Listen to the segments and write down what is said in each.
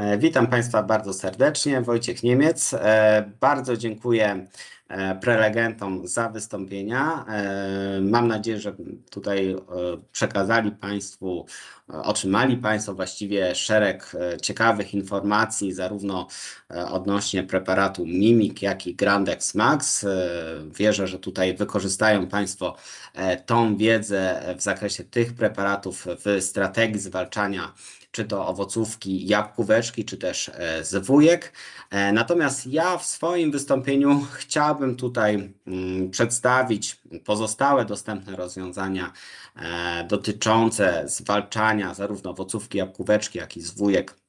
E, Witam Państwa bardzo serdecznie. Wojciech Niemiec. E, Bardzo dziękuję e, prelegentom za wystąpienia. Mam nadzieję, że tutaj przekazali Państwu, otrzymali Państwo właściwie szereg ciekawych informacji, zarówno odnośnie preparatu Mimik, jak i Grandex Max. Wierzę, że tutaj wykorzystają Państwo tą wiedzę w zakresie tych preparatów w strategii zwalczania czy to owocówki, jabłkóweczki, czy też e, zwójek. E, Natomiast ja w swoim wystąpieniu chciałbym tutaj mm, przedstawić pozostałe dostępne rozwiązania e, dotyczące zwalczania zarówno owocówki, jabłkóweczki, jak i zwójek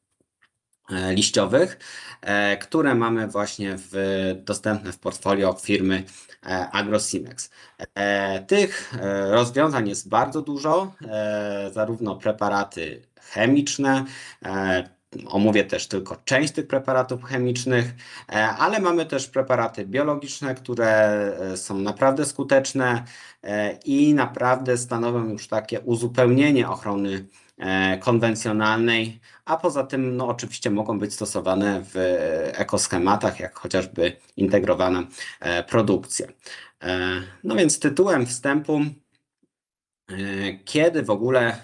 liściowych, e, które mamy właśnie w, dostępne w portfolio firmy e, AgroSimex. E, Tych e, rozwiązań jest bardzo dużo, e, zarówno preparaty chemiczne, e, omówię też tylko część tych preparatów chemicznych, e, ale mamy też preparaty biologiczne, które e, są naprawdę skuteczne e, i naprawdę stanowią już takie uzupełnienie ochrony e, konwencjonalnej, a poza tym no, oczywiście mogą być stosowane w ekoschematach, jak chociażby integrowana e, produkcja. E, No więc tytułem wstępu E, Kiedy w ogóle e,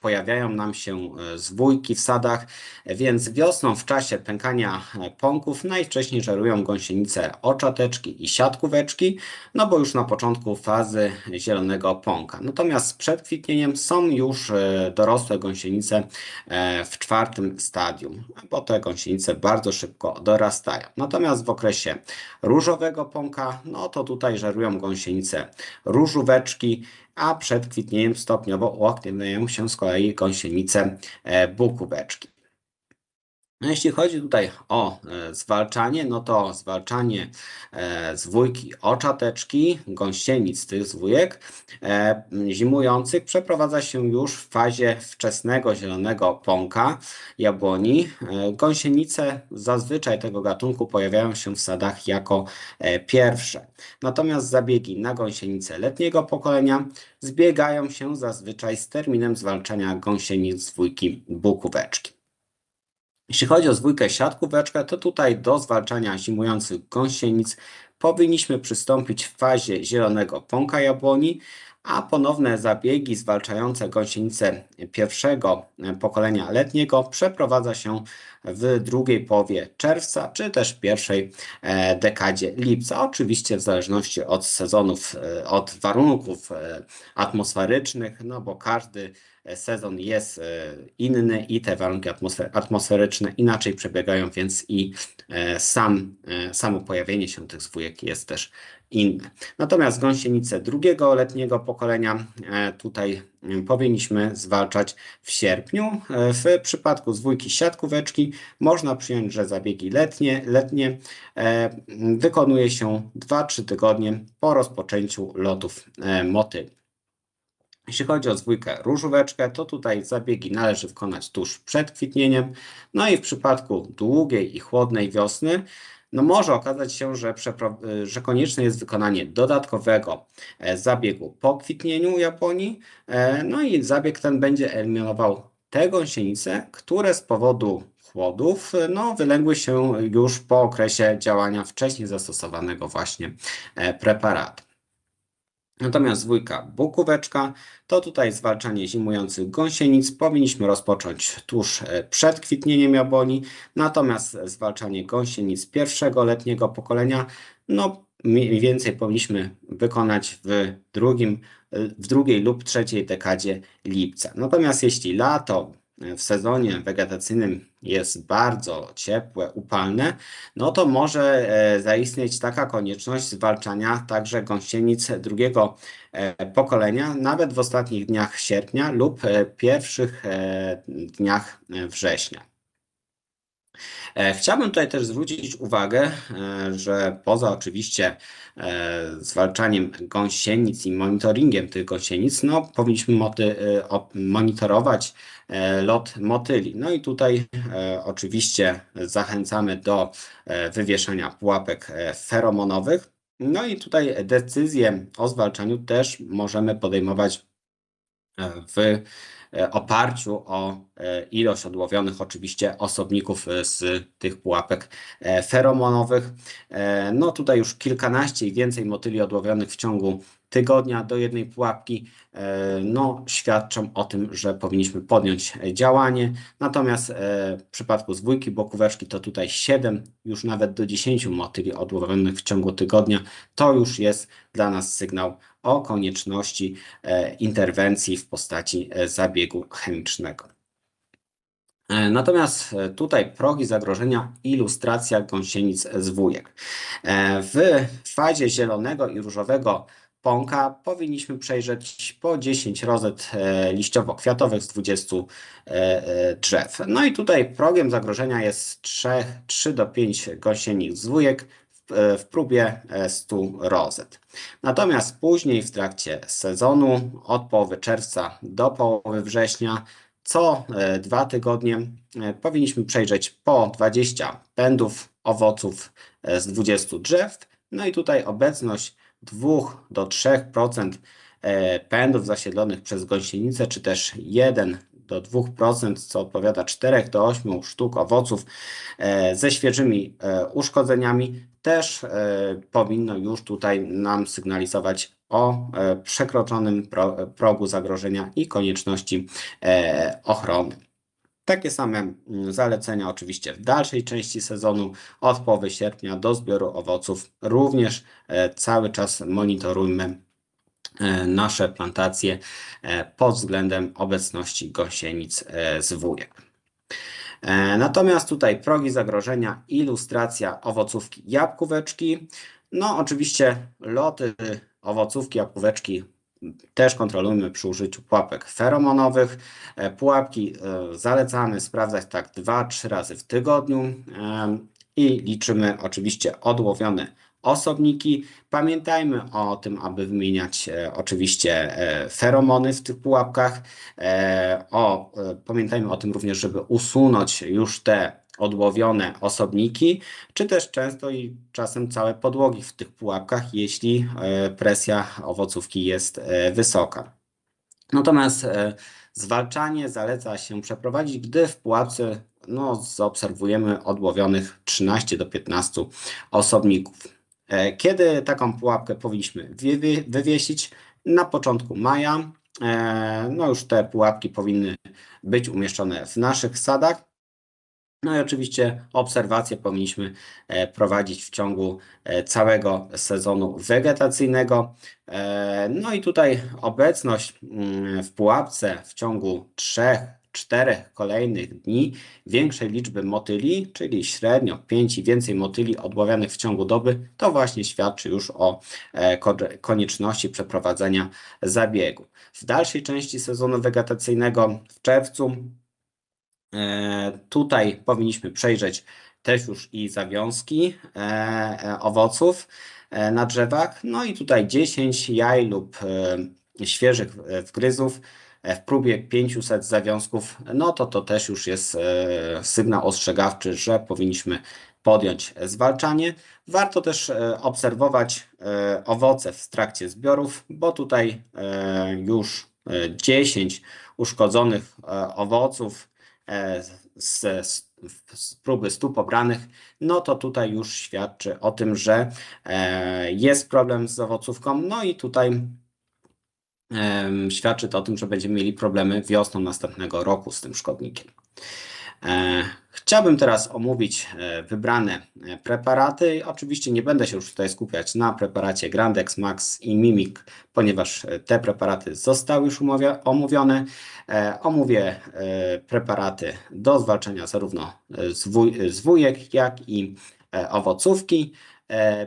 pojawiają nam się e, zwójki w sadach, więc wiosną w czasie pękania e, pąków najwcześniej żerują gąsienice oczateczki i siatkóweczki, no bo już na początku fazy zielonego pąka. Natomiast przed kwitnieniem są już dorosłe gąsienice w czwartym stadium, bo te gąsienice bardzo szybko dorastają. Natomiast w okresie różowego pąka, no to tutaj żerują gąsienice różóweczki, a przed kwitnieniem stopniowo uaktywniają się z kolei gąsienice e, bukóweczki. No jeśli chodzi tutaj o e, zwalczanie, no to zwalczanie e, zwójki oczateczki, gąsienic tych zwójek e, zimujących przeprowadza się już w fazie wczesnego zielonego pąka jabłoni. Gąsienice zazwyczaj tego gatunku pojawiają się w sadach jako pierwsze. Natomiast zabiegi na gąsienice letniego pokolenia zbiegają się zazwyczaj z terminem zwalczania gąsienic zwójki bukóweczki. Jeśli chodzi o zwójkę siatkóweczkę, to tutaj do zwalczania zimujących gąsienic powinniśmy przystąpić w fazie zielonego pąka jabłoni, a ponowne zabiegi zwalczające gąsienice pierwszego pokolenia letniego przeprowadza się w drugiej połowie czerwca, czy też pierwszej e, dekadzie lipca. Oczywiście w zależności od sezonów, e, od warunków e, atmosferycznych, no bo każdy sezon jest inny i te warunki atmosfer atmosferyczne inaczej przebiegają, więc i sam, samo pojawienie się tych zwójek jest też inne. Natomiast gąsienice drugiego letniego pokolenia tutaj mm, powinniśmy zwalczać w sierpniu. W przypadku zwójki siatkóweczki można przyjąć, że zabiegi letnie, letnie wykonuje się 2-3 tygodnie po rozpoczęciu lotów motyli. Jeśli chodzi o zwójkę różóweczkę, to tutaj zabiegi należy wykonać tuż przed kwitnieniem. No i w przypadku długiej i chłodnej wiosny, no może okazać się, że, że konieczne jest wykonanie dodatkowego e, zabiegu po kwitnieniu Japonii. E, no i zabieg ten będzie eliminował te gąsienice, które z powodu chłodów no, wylęgły się już po okresie działania wcześniej zastosowanego właśnie e, preparatu. Natomiast dwójka bukóweczka to tutaj zwalczanie zimujących gąsienic powinniśmy rozpocząć tuż e, przed kwitnieniem jabłoni, natomiast zwalczanie gąsienic pierwszego letniego pokolenia no mniej więcej powinniśmy wykonać w drugim, e, w drugiej lub trzeciej dekadzie lipca. Natomiast jeśli lato w sezonie wegetacyjnym jest bardzo ciepłe, upalne, no to może e, zaistnieć taka konieczność zwalczania także gąsienic drugiego e, pokolenia, nawet w ostatnich dniach sierpnia lub e, pierwszych dniach września. E, chciałbym tutaj też zwrócić uwagę, e, że poza oczywiście e, zwalczaniem gąsienic i monitoringiem tych gąsienic, no powinniśmy moty, monitorować lot motyli. No i tutaj oczywiście zachęcamy do wywieszania pułapek feromonowych. No i tutaj decyzję o zwalczaniu też możemy podejmować w oparciu o ilość odłowionych oczywiście osobników z tych pułapek feromonowych. No tutaj już kilkanaście i więcej motyli odłowionych w ciągu tygodnia do jednej pułapki, e, no, świadczą o tym, że powinniśmy podjąć działanie. Natomiast e, w przypadku zwójki bokóweczki to tutaj 7, już nawet do 10 motyli odłowionych w ciągu tygodnia. To już jest dla nas sygnał o konieczności e, interwencji w postaci zabiegu chemicznego. Natomiast tutaj progi zagrożenia, ilustracja gąsienic zwójek. W fazie zielonego i różowego pąka powinniśmy przejrzeć po 10 rozet e, liściowo-kwiatowych z 20 e, e, drzew. No i tutaj progiem zagrożenia jest 3, 3 do 5 gąsienik zwójek w próbie 100 rozet. Natomiast później w trakcie sezonu od połowy czerwca do połowy września co dwa tygodnie powinniśmy przejrzeć po 20 pędów owoców z 20 drzew. No i tutaj obecność 2 do 3% e, pędów zasiedlonych przez gąsienicę, czy też 1 do 2%, co odpowiada 4 do 8 sztuk owoców e, ze świeżymi e, uszkodzeniami, też powinno już tutaj nam sygnalizować o przekroczonym progu zagrożenia i konieczności ochrony. Takie same mm, zalecenia oczywiście w dalszej części sezonu, od połowy sierpnia do zbioru owoców. Również e, cały czas monitorujmy e, nasze plantacje e, pod względem obecności gąsienic zwójek. Natomiast tutaj progi zagrożenia, ilustracja owocówki jabłkóweczki. No oczywiście loty owocówki jabłkóweczki też kontrolujmy przy użyciu pułapek feromonowych. E, pułapki e, zalecamy sprawdzać tak 2-3 razy w tygodniu i liczymy oczywiście odłowione osobniki. Pamiętajmy o tym, aby wymieniać e, oczywiście feromony w tych pułapkach. O, pamiętajmy o tym również, żeby usunąć już te odłowione osobniki, czy też często i czasem całe podłogi w tych pułapkach, jeśli e, presja owocówki jest e, wysoka. Natomiast e, zwalczanie zaleca się przeprowadzić, gdy w pułapce no, zaobserwujemy odłowionych 13 do 15 osobników. Kiedy taką pułapkę powinniśmy wywiesić? Na początku maja. No już te pułapki powinny być umieszczone w naszych sadach. No i oczywiście obserwacje powinniśmy e, prowadzić w ciągu e, całego sezonu wegetacyjnego. E, no i tutaj obecność mm, w pułapce w ciągu 3 czterech kolejnych dni większej liczby motyli, czyli średnio 5 i więcej motyli odławianych w ciągu doby, to właśnie świadczy już o konieczności przeprowadzenia zabiegu. W dalszej części sezonu wegetacyjnego w czerwcu E, tutaj powinniśmy przejrzeć też już i zawiązki e, e, owoców na drzewach. No i tutaj 10 jaj lub świeżych wgryzów w próbie 500 zawiązków, no to to też już jest sygnał ostrzegawczy, że powinniśmy podjąć zwalczanie. Warto też obserwować owoce w trakcie zbiorów, bo tutaj już 10 uszkodzonych owoców E, z, z próby stu pobranych, no to tutaj już świadczy o tym, że e, jest problem z owocówką, no i tutaj świadczy to o tym, że będziemy mieli problemy wiosną następnego roku z tym szkodnikiem. E, chciałbym teraz omówić e, wybrane e, preparaty. Oczywiście nie będę się już tutaj skupiać na preparacie Grandex Max i Mimic, ponieważ te preparaty zostały już omówione. Omówię preparaty do zwalczania zarówno zwójek, jak i owocówki.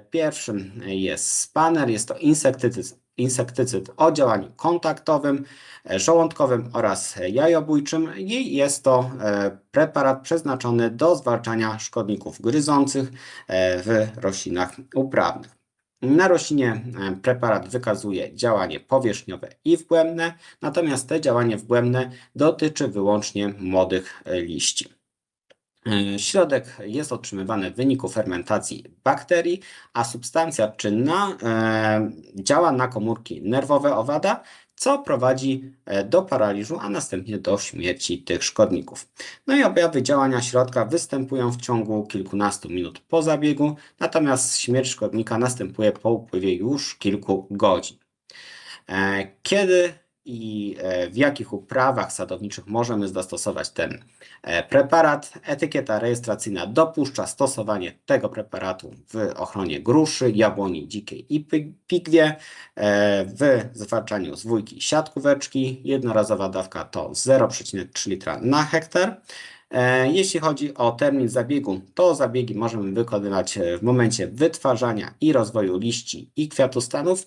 Pierwszym jest Spanner, jest to insektycyd insektycyd o działaniu kontaktowym, e, żołądkowym oraz jajobójczym i jest to e, preparat przeznaczony do zwalczania szkodników gryzących e, w roślinach uprawnych. Na roślinie preparat wykazuje działanie powierzchniowe i wgłębne, natomiast te działanie wgłębne dotyczy wyłącznie młodych liści. E, środek jest otrzymywany w wyniku fermentacji bakterii, a substancja czynna e, działa na komórki nerwowe owada, co prowadzi e, do paraliżu, a następnie do śmierci tych szkodników. No i objawy działania środka występują w ciągu kilkunastu minut po zabiegu, natomiast śmierć szkodnika następuje po upływie już kilku godzin. Kiedy i e, w jakich uprawach sadowniczych możemy zastosować ten e, preparat? Etykieta rejestracyjna dopuszcza stosowanie tego preparatu w ochronie gruszy, jabłoni dzikiej i pigwie, e, w zwalczaniu zwójki siatkóweczki. Jednorazowa dawka to 0,3 litra na hektar. Jeśli chodzi o termin zabiegu, to zabiegi możemy wykonywać w momencie wytwarzania i rozwoju liści i kwiatostanów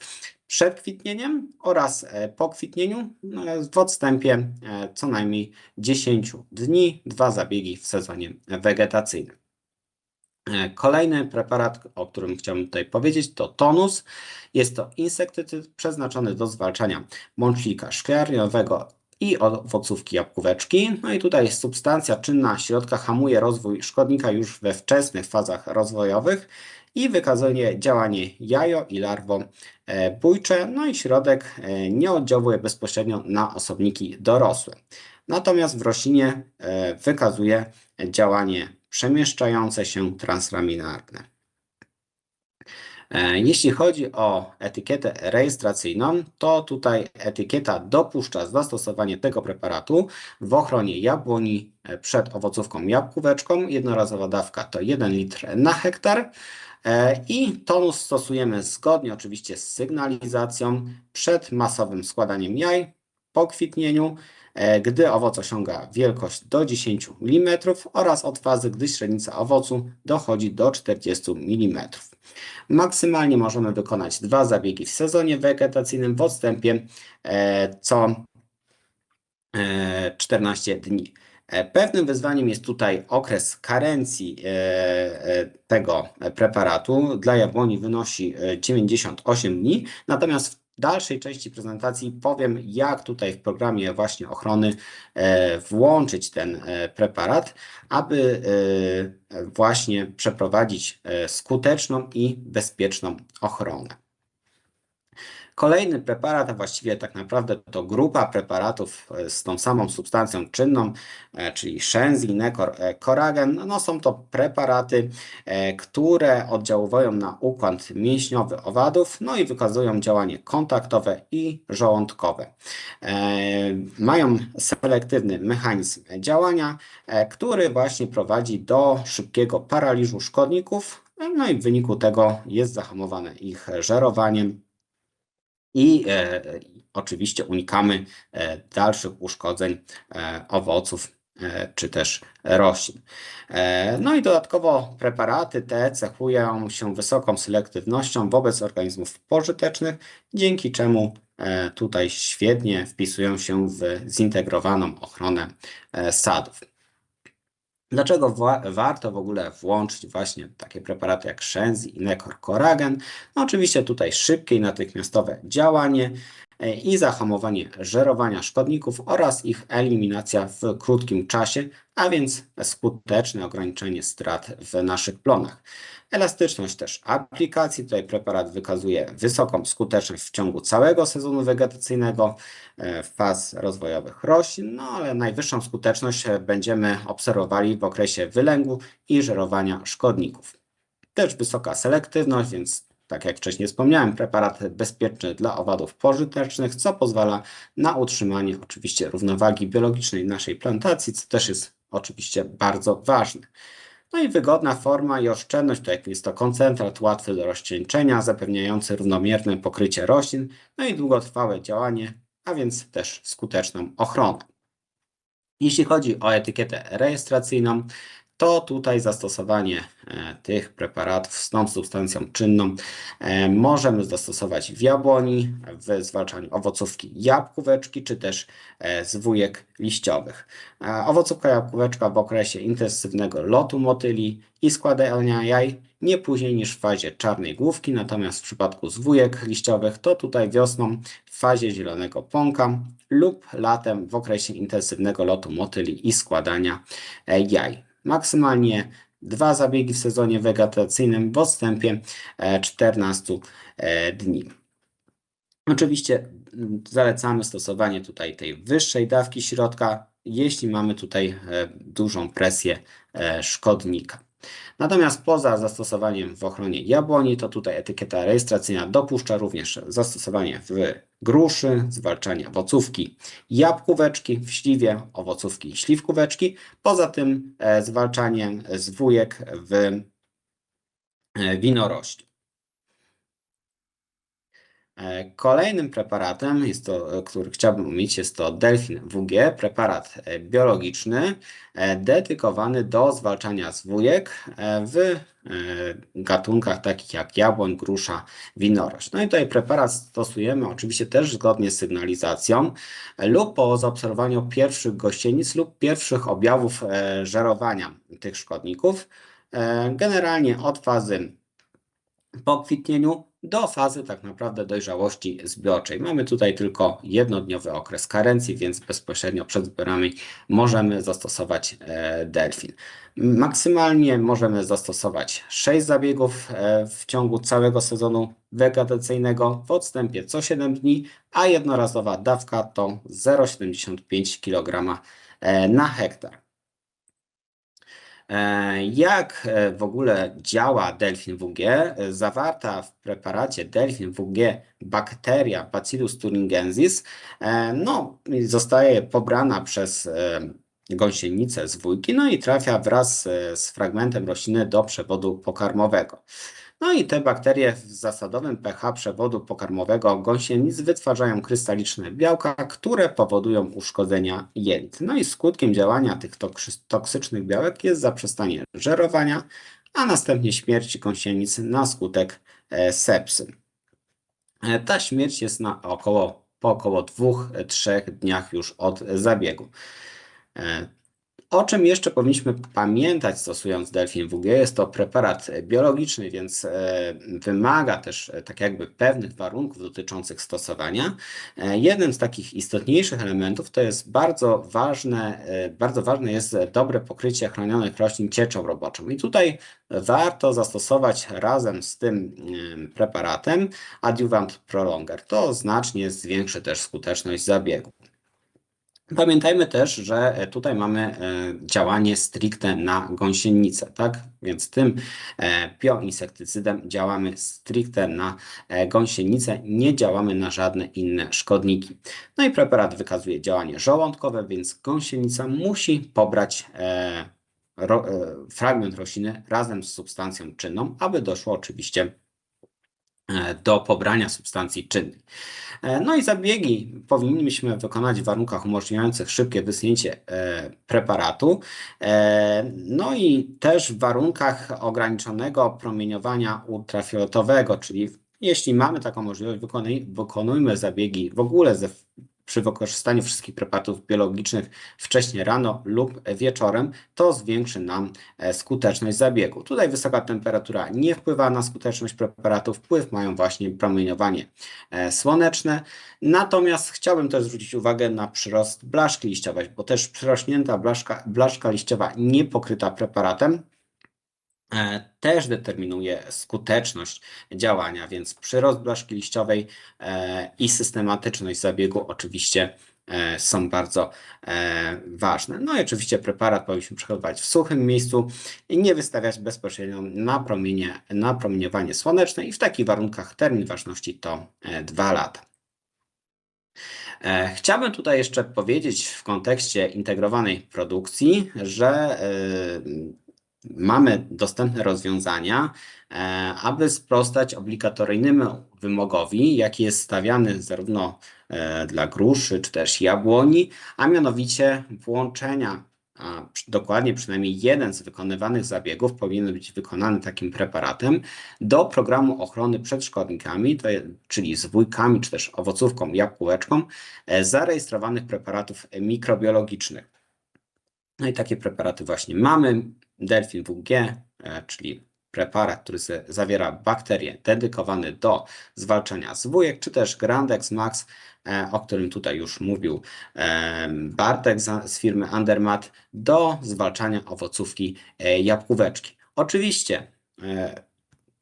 przed kwitnieniem oraz e, po kwitnieniu no, w odstępie e, co najmniej 10 dni, dwa zabiegi w sezonie wegetacyjnym. E, Kolejny preparat, o którym chciałbym tutaj powiedzieć, to tonus. Jest to insektycyd przeznaczony do zwalczania mączlika szklarniowego i owocówki jabłkóweczki. No i tutaj substancja czynna środka hamuje rozwój szkodnika już we wczesnych fazach rozwojowych i wykazuje działanie jajo i larwo e, bójcze, no i środek e, nie oddziałuje bezpośrednio na osobniki dorosłe. Natomiast w roślinie e, wykazuje działanie przemieszczające się translaminarne. E, Jeśli chodzi o etykietę rejestracyjną, to tutaj etykieta dopuszcza zastosowanie tego preparatu w ochronie jabłoni e, przed owocówką jabłkóweczką. Jednorazowa dawka to 1 litr na hektar. E, I tonus stosujemy zgodnie oczywiście z sygnalizacją przed masowym składaniem jaj, po kwitnieniu, gdy owoc osiąga wielkość do 10 mm oraz od fazy, gdy średnica owocu dochodzi do 40 mm. Maksymalnie możemy wykonać dwa zabiegi w sezonie wegetacyjnym w odstępie e, co e, 14 dni. E, Pewnym wyzwaniem jest tutaj okres karencji e, e, tego preparatu. Dla jabłoni wynosi e, 98 dni, natomiast w dalszej części prezentacji powiem, jak tutaj w programie właśnie ochrony e, włączyć ten e, preparat, aby e, właśnie przeprowadzić skuteczną i bezpieczną ochronę. Kolejny preparat, a właściwie tak naprawdę to grupa preparatów e, z tą samą substancją czynną, e, czyli Shenzi, Necor, e, Coragen, no są to preparaty, które oddziałują na układ mięśniowy owadów, no i wykazują działanie kontaktowe i żołądkowe. Mają selektywny mechanizm działania, który właśnie prowadzi do szybkiego paraliżu szkodników, no i w wyniku tego jest zahamowane ich żerowaniem i e, oczywiście unikamy e, dalszych uszkodzeń e, owoców e, czy też roślin. E, No i dodatkowo preparaty te cechują się wysoką selektywnością wobec organizmów pożytecznych, dzięki czemu e, tutaj świetnie wpisują się w zintegrowaną ochronę e, sadów. Dlaczego wa- warto w ogóle włączyć właśnie takie preparaty jak Shenzi i Necor Coragen? No oczywiście tutaj szybkie i natychmiastowe działanie i zahamowanie żerowania szkodników oraz ich eliminacja w krótkim czasie, a więc skuteczne ograniczenie strat w naszych plonach. Elastyczność też aplikacji. Tutaj preparat wykazuje wysoką skuteczność w ciągu całego sezonu wegetacyjnego, e, faz rozwojowych roślin, no ale najwyższą skuteczność e, będziemy obserwowali w okresie wylęgu i żerowania szkodników. Też wysoka selektywność, więc tak jak wcześniej wspomniałem, preparat bezpieczny dla owadów pożytecznych, co pozwala na utrzymanie oczywiście równowagi biologicznej naszej plantacji, co też jest oczywiście bardzo ważne. No i wygodna forma i oszczędność, to jak jest to koncentrat łatwy do rozcieńczenia, zapewniający równomierne pokrycie roślin, no i długotrwałe działanie, a więc też skuteczną ochronę. Jeśli chodzi o etykietę rejestracyjną, to tutaj zastosowanie e, tych preparatów z tą substancją czynną e, możemy zastosować w jabłoni, w zwalczaniu owocówki jabłkóweczki, czy też e, zwójek liściowych. E, Owocówka jabłkóweczka w okresie intensywnego lotu motyli i składania jaj nie później niż w fazie czarnej główki, natomiast w przypadku zwójek liściowych to tutaj wiosną w fazie zielonego pąka lub latem w okresie intensywnego lotu motyli i składania jaj. Maksymalnie dwa zabiegi w sezonie wegetacyjnym w odstępie e, 14 e, dni. Oczywiście zalecamy stosowanie tutaj tej wyższej dawki środka, jeśli mamy tutaj e, dużą presję e, szkodnika. Natomiast poza zastosowaniem w ochronie jabłoni, to tutaj etykieta rejestracyjna dopuszcza również zastosowanie w gruszy, zwalczanie owocówki jabłkóweczki, w śliwie owocówki śliwkóweczki. Poza tym e, zwalczanie zwójek w winorośli. E, kolejnym preparatem, jest to, e, który chciałbym omówić, jest to Delfin WG, preparat e, biologiczny dedykowany do zwalczania zwójek w gatunkach takich jak jabłoń, grusza, winorośl. No i tutaj preparat stosujemy oczywiście też zgodnie z sygnalizacją lub po zaobserwowaniu pierwszych gościenic lub pierwszych objawów żerowania tych szkodników. Generalnie od fazy po kwitnieniu do fazy tak naprawdę dojrzałości zbiorczej. Mamy tutaj tylko jednodniowy okres karencji, więc bezpośrednio przed zbiorami możemy zastosować e, delfin. Maksymalnie możemy zastosować 6 zabiegów e, w ciągu całego sezonu wegetacyjnego w odstępie co 7 dni, a jednorazowa dawka to 0,75 kg e, na hektar. E, jak e, w ogóle działa Delfin WG? E, zawarta w preparacie Delfin WG bakteria Bacillus thuringiensis no, zostaje pobrana przez gąsienicę z wujki, no i trafia wraz z fragmentem rośliny do przewodu pokarmowego. No i te bakterie w zasadowym pH przewodu pokarmowego gąsienic wytwarzają krystaliczne białka, które powodują uszkodzenia jelit. No i skutkiem działania tych toksycznych białek jest zaprzestanie żerowania, a następnie śmierć gąsienic na skutek e, sepsy. E, ta śmierć jest na około, po około 2-3 dniach już od zabiegu. O czym jeszcze powinniśmy pamiętać stosując Delfin WG? Jest to preparat biologiczny, więc e, wymaga też e, tak jakby pewnych warunków dotyczących stosowania. E, jednym z takich istotniejszych elementów to jest bardzo ważne, bardzo ważne jest dobre pokrycie chronionych roślin cieczą roboczą. I tutaj warto zastosować razem z tym preparatem Adjuvant Prolonger. To znacznie zwiększy też skuteczność zabiegu. Pamiętajmy też, że tutaj mamy e, działanie stricte na gąsienicę, tak? Więc tym bioinsektycydem e, działamy stricte na e, gąsienicę, nie działamy na żadne inne szkodniki. No i preparat wykazuje działanie żołądkowe, więc gąsienica musi pobrać fragment rośliny razem z substancją czynną, aby doszło oczywiście do pobrania substancji czynnej. No i zabiegi powinniśmy wykonać w warunkach umożliwiających szybkie wysunięcie e, preparatu, e, no i też w warunkach ograniczonego promieniowania ultrafioletowego, czyli jeśli mamy taką możliwość, wykonujmy zabiegi w ogóle ze przy wykorzystaniu wszystkich preparatów biologicznych wcześniej rano lub wieczorem, to zwiększy nam e, skuteczność zabiegu. Tutaj wysoka temperatura nie wpływa na skuteczność preparatów, wpływ mają właśnie promieniowanie e, słoneczne. Natomiast chciałbym też zwrócić uwagę na przyrost blaszki liściowej, bo też przyrośnięta blaszka, blaszka liściowa niepokryta preparatem E, też determinuje skuteczność działania, więc przyrost blaszki liściowej e, i systematyczność zabiegu oczywiście e, są bardzo ważne. No i oczywiście preparat powinniśmy przechowywać w suchym miejscu i nie wystawiać bezpośrednio na, promienie, na promieniowanie słoneczne i w takich warunkach termin ważności to 2 lata. Chciałbym tutaj jeszcze powiedzieć w kontekście integrowanej produkcji, że mamy dostępne rozwiązania, e, aby sprostać obligatoryjnemu wymogowi, jaki jest stawiany zarówno e, dla gruszy czy też jabłoni, a mianowicie włączenia, a dokładnie przynajmniej jeden z wykonywanych zabiegów powinien być wykonany takim preparatem do programu ochrony przed szkodnikami, czyli zwójkami czy też owocówką, jabłkóweczką, e, zarejestrowanych preparatów mikrobiologicznych. No i takie preparaty właśnie mamy. Delfin WG, e, czyli preparat, który zawiera bakterie dedykowany do zwalczania zwójek, czy też Grandex Max, e, o którym tutaj już mówił e, Bartek z firmy Andermat, do zwalczania owocówki jabłkóweczki. Oczywiście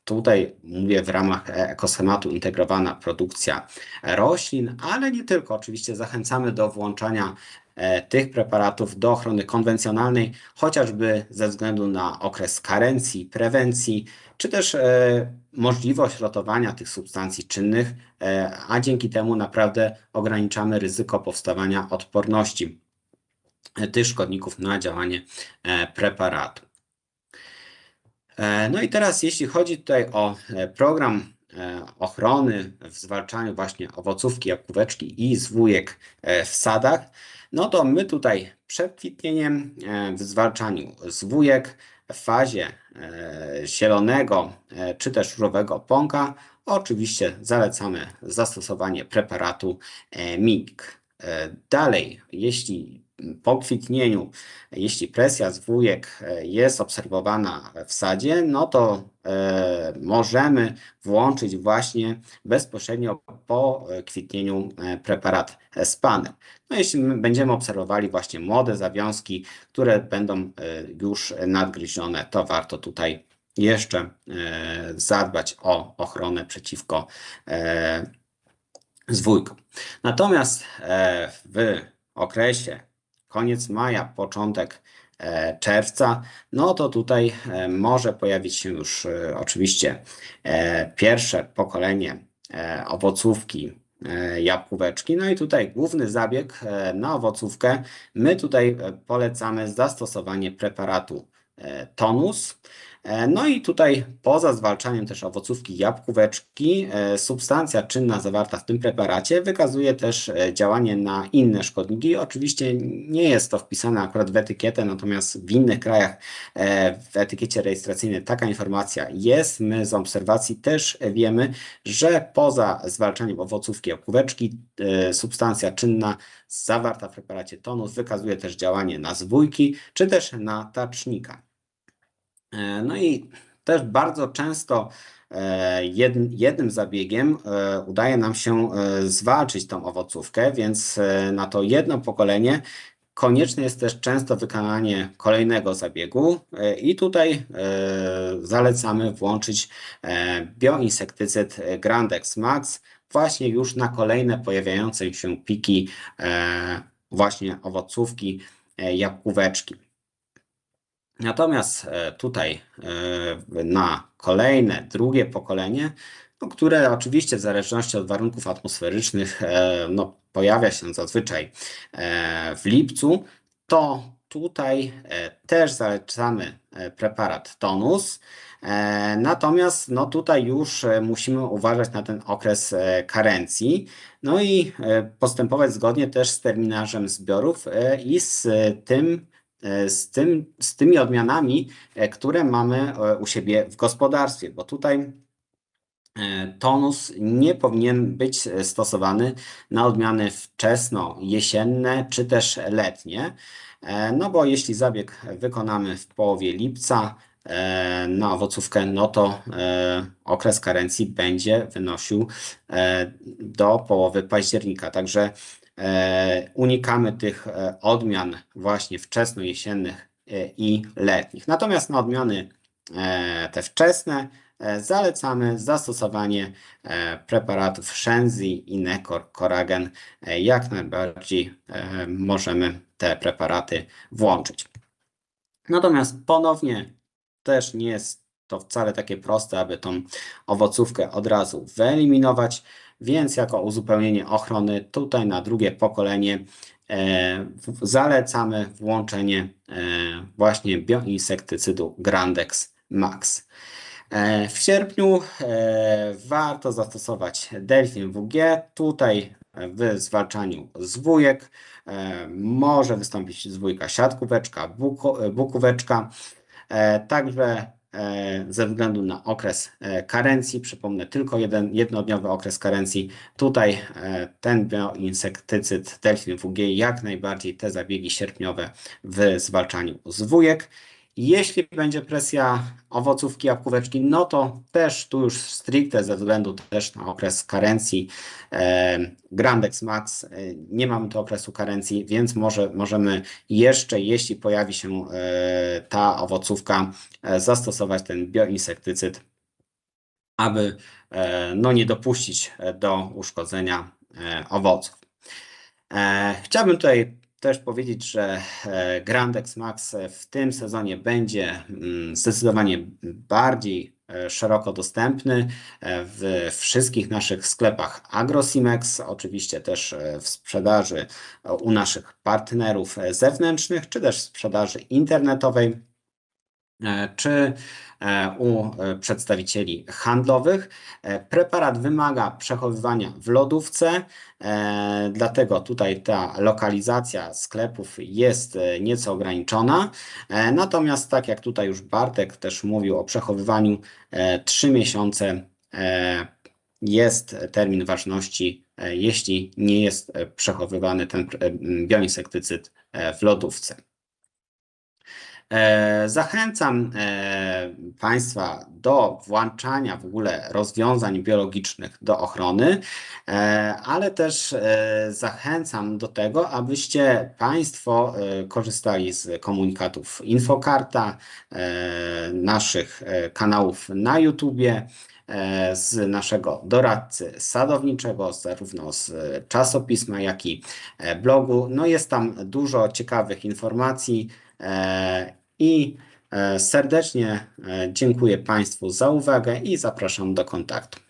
tutaj mówię w ramach ekoschematu integrowana produkcja roślin, ale nie tylko. Oczywiście zachęcamy do włączania tych preparatów do ochrony konwencjonalnej, chociażby ze względu na okres karencji, prewencji, czy też e, możliwość rotowania tych substancji czynnych, e, a dzięki temu naprawdę ograniczamy ryzyko powstawania odporności tych szkodników na działanie preparatu. No i teraz, jeśli chodzi tutaj o program ochrony w zwalczaniu właśnie owocówki, jabłkóweczki i zwójek w sadach, no to my tutaj przed kwitnieniem w zwalczaniu zwójek w fazie zielonego czy też różowego pąka oczywiście zalecamy zastosowanie preparatu MIG. Dalej, jeśli po kwitnieniu, jeśli presja zwójek e, jest obserwowana w sadzie, no to e, możemy włączyć właśnie bezpośrednio po e, kwitnieniu preparat Spaner. No jeśli będziemy obserwowali właśnie młode zawiązki, które będą już nadgryzione, to warto tutaj jeszcze zadbać o ochronę przeciwko zwójkom. Natomiast w okresie koniec maja, początek e, czerwca, no to tutaj e, może pojawić się już e, oczywiście pierwsze pokolenie owocówki jabłkóweczki. No i tutaj główny zabieg na owocówkę. My tutaj polecamy zastosowanie preparatu tonus. E, no i tutaj poza zwalczaniem też owocówki jabłkóweczki, e, substancja czynna zawarta w tym preparacie wykazuje też e, działanie na inne szkodniki. Oczywiście nie jest to wpisane akurat w etykietę, natomiast w innych krajach w etykiecie rejestracyjnej taka informacja jest. My z obserwacji też wiemy, że poza zwalczaniem owocówki jabłkóweczki substancja czynna zawarta w preparacie tonus wykazuje też działanie na zwójki czy też na tacznika. E, no i też bardzo często e, jednym zabiegiem e, udaje nam się zwalczyć tą owocówkę, więc na to jedno pokolenie konieczne jest też często wykonanie kolejnego zabiegu i tutaj zalecamy włączyć bioinsektycyd Grandex Max właśnie już na kolejne pojawiające się piki właśnie owocówki, jabłkóweczki. Natomiast e, tutaj e, na kolejne, drugie pokolenie, no, które oczywiście w zależności od warunków atmosferycznych e, no, pojawia się zazwyczaj w lipcu, to tutaj też zalecamy preparat tonus. Natomiast no tutaj już musimy uważać na ten okres karencji, no i postępować zgodnie też z terminarzem zbiorów i z tym, z, tym, z tymi odmianami, e, które mamy e, u siebie w gospodarstwie, bo tutaj tonus nie powinien być stosowany na odmiany wczesno-jesienne czy też letnie, no bo jeśli zabieg wykonamy w połowie lipca na owocówkę, no to okres karencji będzie wynosił do połowy października. Także E, unikamy tych e, odmian właśnie wczesno-jesiennych e, i letnich. Natomiast na odmiany te wczesne zalecamy zastosowanie preparatów Shenzi i Necor Coragen. Jak najbardziej możemy te preparaty włączyć. Natomiast ponownie też nie jest to wcale takie proste, aby tą owocówkę od razu wyeliminować więc jako uzupełnienie ochrony tutaj na drugie pokolenie e, zalecamy włączenie e, właśnie bioinsektycydu Grandex Max. E, w sierpniu warto zastosować Delfin WG. Tutaj w zwalczaniu zwójek może wystąpić zwójka siatkóweczka, bukóweczka. Także ze względu na okres e, karencji. Przypomnę, tylko jeden jednodniowy okres karencji. Tutaj e, ten bioinsektycyd Delfin WG jak najbardziej te zabiegi sierpniowe w zwalczaniu zwójek. Jeśli będzie presja owocówki, jabłkóweczki, no to też tu już stricte ze względu też na okres karencji e, Grandex Max, e, nie mamy tu okresu karencji, więc może, możemy jeszcze, jeśli pojawi się e, ta owocówka, zastosować ten bioinsektycyd aby no, nie dopuścić do uszkodzenia owoców. Chciałbym tutaj też powiedzieć, że Grandex Max w tym sezonie będzie mm, zdecydowanie bardziej szeroko dostępny w wszystkich naszych sklepach AgroSimex, oczywiście też w sprzedaży u naszych partnerów zewnętrznych, czy też w sprzedaży internetowej, czy E, u e, przedstawicieli handlowych. E, preparat wymaga przechowywania w lodówce, dlatego tutaj ta lokalizacja sklepów jest nieco ograniczona. Natomiast tak jak tutaj już Bartek też mówił o przechowywaniu 3 miesiące jest termin ważności, jeśli nie jest przechowywany ten bioinsektycyd w lodówce. E, zachęcam e, Państwa do włączania w ogóle rozwiązań biologicznych do ochrony, e, ale też zachęcam do tego, abyście Państwo korzystali z komunikatów Infokarta, naszych kanałów na YouTubie, z naszego doradcy sadowniczego, zarówno z czasopisma, jak i blogu. No jest tam dużo ciekawych informacji i e, serdecznie e, dziękuję Państwu za uwagę i zapraszam do kontaktu.